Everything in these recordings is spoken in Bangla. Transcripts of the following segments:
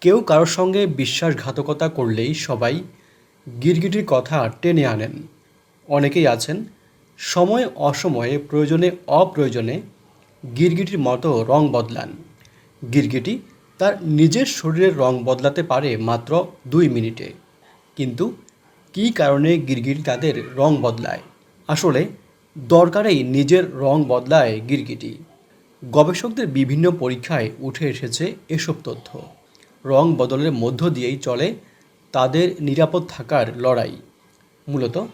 কেউ কারোর সঙ্গে বিশ্বাসঘাতকতা করলেই সবাই গিরগিটির কথা টেনে আনেন। অনেকেই আছেন, সময় অসময়ে, প্রয়োজনে অপ্রয়োজনে গিরগিটির মতো রং বদলান। গিরগিটি তার নিজের শরীরের রং বদলাতে পারে মাত্র দুই মিনিটে। কিন্তু কী কারণে গিরগিটি তাদের রং বদলায়? আসলে দরকারেই নিজের রং বদলায় গিরগিটি। গবেষকদের বিভিন্ন পরীক্ষায় উঠে এসেছে এসব তথ্য। রং বদলের মধ্য দিয়েই চলে তাদের নিরাপদ থাকার লড়াই। মূলত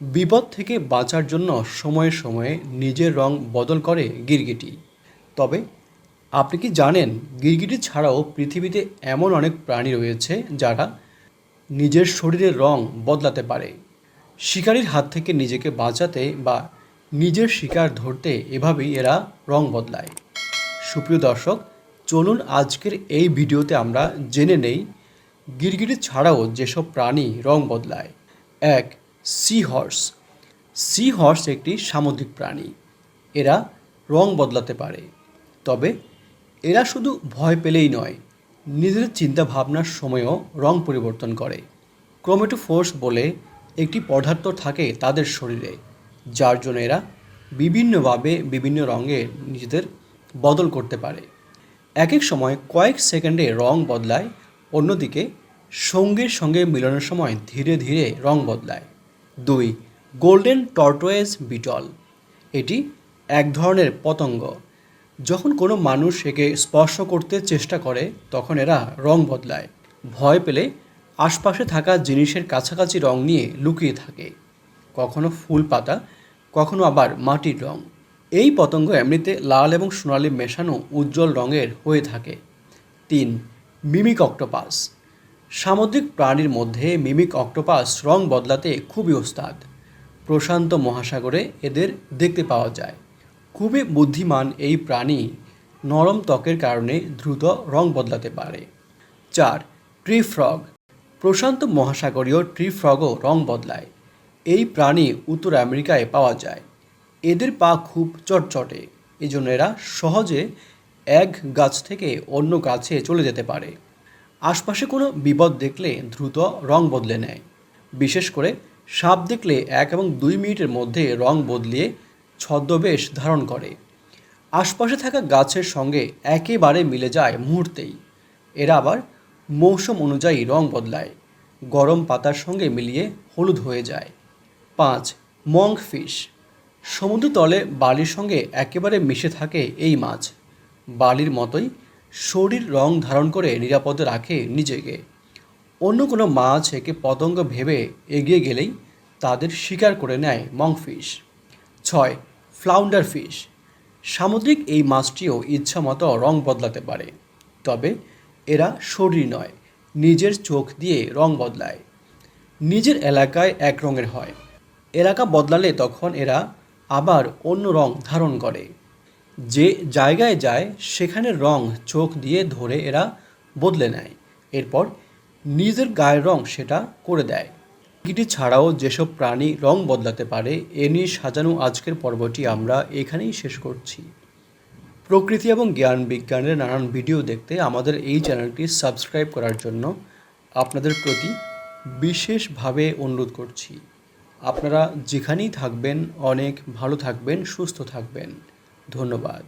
বিপদ থেকে বাঁচার জন্য সময়ে সময়ে নিজের রং বদল করে গিরগিটি। তবে আপনি কি জানেন গিরগিটি ছাড়াও পৃথিবীতে এমন অনেক প্রাণী রয়েছে যারা নিজের শরীরের রং বদলাতে পারে? শিকারীর হাত থেকে নিজেকে বাঁচাতে বা নিজের শিকার ধরতে এভাবেই এরা রং বদলায়। সুপ্রিয় দর্শক চলুন আজকের এই ভিডিওতে আমরা জেনে নেই, গিরগিটি ছাড়াও যেসব প্রাণী রং বদলায়। এক সি হর্স সি হর্স একটি সামুদ্রিক প্রাণী। এরা রং বদলাতে পারে। তবে এরা শুধু ভয় পেলেই নয়, নিজেদের চিন্তা ভাবনার সময়ও রং পরিবর্তন করে। ক্রোমেটোফোর্স বলে একটি পদার্থ থাকে তাদের শরীরে, যার জন্য এরা বিভিন্নভাবে বিভিন্ন রঙে নিজেদের বদল করতে পারে। এক এক সময় কয়েক সেকেন্ডে রং বদলায়, অন্যদিকে সঙ্গীর সঙ্গে মিলনের সময় ধীরে ধীরে রং বদলায়। দুই, গোল্ডেন টর্টোয়েজ বিটল। এটি এক ধরনের পতঙ্গ। যখন কোনো মানুষ একে স্পর্শ করতে চেষ্টা করে, তখন এরা রং বদলায়। ভয় পেলে আশপাশে থাকা জিনিসের কাছাকাছি রং নিয়ে লুকিয়ে থাকে। কখনো ফুল পাতা, কখনো আবার মাটির রং। এই পতঙ্গ এমনিতে লাল এবং সোনালি মেশানো উজ্জ্বল রঙের হয়ে থাকে। তিন, মিমিক অক্টোপাস। সামুদ্রিক প্রাণীর মধ্যে মিমিক অক্টোপাস রং বদলাতে খুবই ওস্তাদ। প্রশান্ত মহাসাগরে এদের দেখতে পাওয়া যায়। খুবই বুদ্ধিমান এই প্রাণী নরম ত্বকের কারণে দ্রুত রং বদলাতে পারে। চার, ট্রি ফ্রগ। প্রশান্ত মহাসাগরীয় ট্রি ফ্রগও রং বদলায়। এই প্রাণী উত্তর আমেরিকায় পাওয়া যায়। এদের পা খুব চটচটে। এজন্য এরা সহজে এক গাছ থেকে অন্য গাছে চলে যেতে পারে। আশপাশে কোনো বিপদ দেখলে দ্রুত রং বদলে নেয়। বিশেষ করে সাপ দেখলে এক এবং দুই মিনিটের মধ্যে রং বদলিয়ে ছদ্মবেশ ধারণ করে। আশপাশে থাকা গাছের সঙ্গে একেবারে মিলে যায় মুহূর্তেই। এরা আবার মৌসুম অনুযায়ী রং বদলায়। গরম পাতার সঙ্গে মিলিয়ে হলুদ হয়ে যায়। পাঁচ মঙ্ক ফিশ সমুদ্রতলে বালির সঙ্গে একেবারে মিশে থাকে এই মাছ। বালির মতোই শরীর রং ধারণ করে নিরাপদে রাখে নিজেকে। অন্য কোনো মাছ একে পতঙ্গ ভেবে এগিয়ে গেলেই তাদের শিকার করে নেয় মংফিশ। ছয়, ফ্লাউন্ডার ফিশ। সামুদ্রিক এই মাছটিও ইচ্ছা মতো রং বদলাতে পারে। তবে এরা শরীর নয়, নিজের চোখ দিয়ে রং বদলায়। নিজের এলাকায় এক রঙের হয়। এলাকা বদলালে তখন এরা আবার অন্য রং ধারণ করে। যে জায়গায় যায় সেখানে রং চোখ দিয়ে ধরে এরা বদলে নেয়। এরপর নিজের গায়ের রং সেটা করে দেয়। গিটি ছাড়াও যেসব প্রাণী রং বদলাতে পারে, এ নিয়ে সাজানো আজকের পর্বটি আমরা এখানেই শেষ করছি। প্রকৃতি এবং জ্ঞান বিজ্ঞানের নানান ভিডিও দেখতে আমাদের এই চ্যানেলটি সাবস্ক্রাইব করার জন্য আপনাদের প্রতি বিশেষভাবে অনুরোধ করছি। আপনারা যেখানেই থাকবেন অনেক ভালো থাকবেন সুস্থ থাকবেন। ধন্যবাদ।